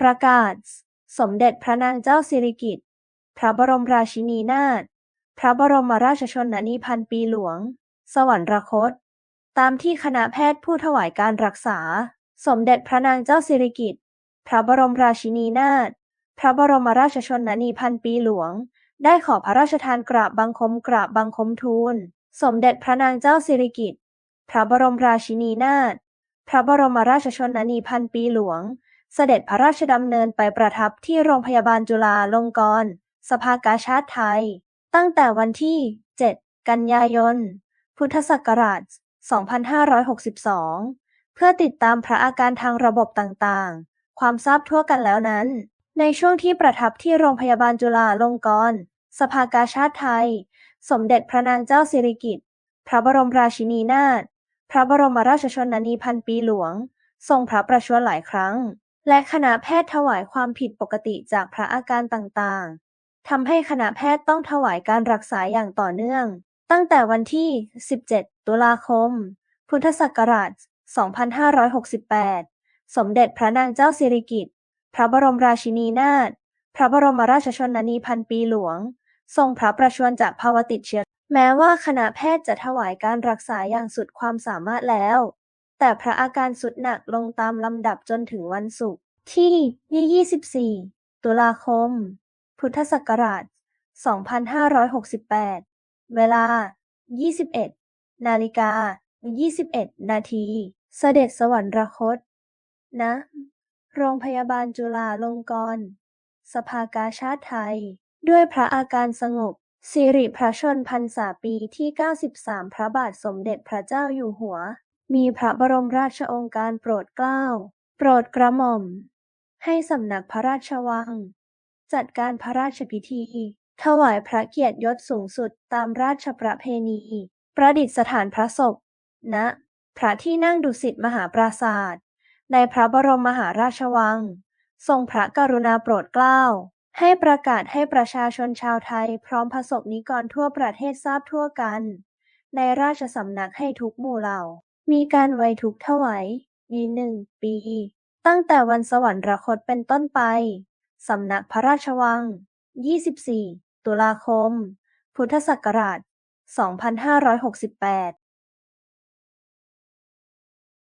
ประกาศ สมเด็จพระนางเจ้าสิริกิติ์ พระบรมราชินีนาถ พระบรมราชชนนีพันปีหลวง สวรรคต ตามที่คณะแพทย์ผู้ถวายการรักษา สมเด็จพระนางเจ้าสิริกิติ์ พระบรมราชินีนาถ พระบรมราชชนนีพันปีหลวง ได้ขอพระราชทานกราบบังคมกราบบังคมทูล สมเด็จพระนางเจ้าสิริกิติ์ พระบรมราชินีนาถ พระบรมราชชนนีพันปีหลวง เสด็จพระราชดำเนินไปประทับที่โรงพยาบาลจุฬาลงกรณ์สภากาชาดไทย ตั้งแต่วันที่ 7 กันยายน พุทธศักราช 2562 เพื่อติดตามพระอาการทางระบบต่างๆ ความทราบทั่วกันแล้วนั้น ในช่วงที่ประทับที่โรงพยาบาลจุฬาลงกรณ์สภากาชาดไทย สมเด็จพระนางเจ้าสิริกิติ์ พระบรมราชินีนาถ พระบรมราชชนนีพันปีหลวง ทรงพระประชวรหลายครั้ง และคณะแพทย์ถวายความผิดปกติจากพระอาการต่าง ๆ ทำให้คณะแพทย์ต้องถวายการรักษาอย่างต่อเนื่อง ตั้งแต่วันที่ 17 ตุลาคม พุทธศักราช 2568 สมเด็จพระนางเจ้าสิริกิติ์ พระบรมราชินีนาถ พระบรมราชชนนีพันปีหลวง ทรงพระประชวรจากภาวะติดเชื้อ แม้ว่าคณะแพทย์จะถวายการรักษาอย่างสุดความสามารถแล้ว แต่พระอาการสุดหนักลงตามลำดับจนถึงวันศุกร์ที่ 24 ตุลาคม พุทธศักราช 2568 เวลา 21 นาฬิกา 21 นาที เสด็จสวรรคตณโรงพยาบาลจุฬาลงกรณ์สภากาชาดไทย ด้วยพระอาการสงบสิริพระชนพรรษาปีที่ 93 พระบาทสมเด็จพระเจ้าอยู่หัว มีพระบรมราชโองการโปรดเกล้า โปรดกระหม่อม ให้สำนักพระราชวัง จัดการพระราชพิธี ถวายพระเกียรติยศสูงสุดตามราชประเพณี ประดิษฐานพระศพณะพระที่นั่งดุสิตมหาปราศาสาทในพระบรมมหาราชวัง ทรงพระกรุณาโปรดเกล้า ให้ประกาศให้ประชาชนชาวไทยพร้อมพระสงฆ์นิกรทั่วประเทศทราบทั่วกัน ในราชสำนักให้ทุกหมู่เหล่า มีการไว้ทุกข์ถวายยีหนึ่ง ปี ตั้งแต่วันสวรรคตเป็นต้นไป สำนักพระราชวัง 24 ตุลาคม พุทธศักราช 2568